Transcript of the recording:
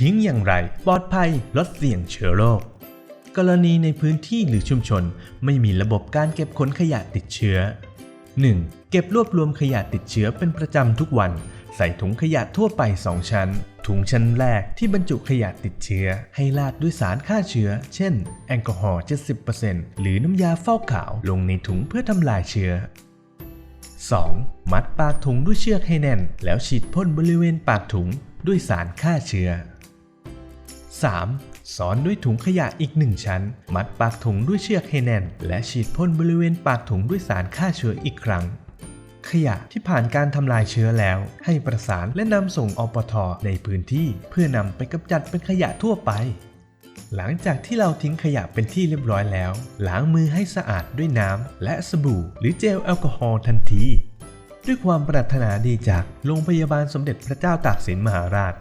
ทิ้งอย่างไร ปลอดภัยลดเสี่ยงเชื้อโรคกรณีในพื้นที่หรือชุมชนไม่มีระบบการเก็บขนขยะติดเชื้อ 1. เก็บรวบรวมขยะติดเชื้อเป็นประจำทุกวัน ใส่ถุงขยะทั่วไป 2 ชั้น ถุงชั้นแรกที่บรรจุขยะติดเชื้อ ให้ราดด้วยสารฆ่าเชื้อ เช่น แอลกอฮอล์ 70%หรือน้ำยาฟอกขาวลงในถุงเพื่อทำลายเชื้อ 2. มัดปากถุงด้วยเชือกให้แน่น แล้วฉีดพ่นบริเวณปากถุงด้วยสารฆ่าเชื้อ 3. ซ้อนด้วยถุงขยะอีกหนึ่งชั้น มัดปากถุงด้วยเชือกให้แน่น และฉีดพ่นบริเวณปากถุงด้วยสารฆ่าเชื้ออีกครั้ง ขยะที่ผ่านการทำลายเชื้อแล้ว ให้ประสานและนำส่งอปทในพื้นที่ เพื่อนำไปกำจัดเป็นขยะทั่วไป หลังจากที่เราทิ้งขยะเป็นที่เรียบร้อยแล้ว ล้างมือให้สะอาดด้วยน้ำและสบู่ หรือเจลแอลกอฮอล์ทันที ด้วยความปรารถนาดีจากโรงพยาบาลสมเด็จพระเจ้าตากสินมหาราช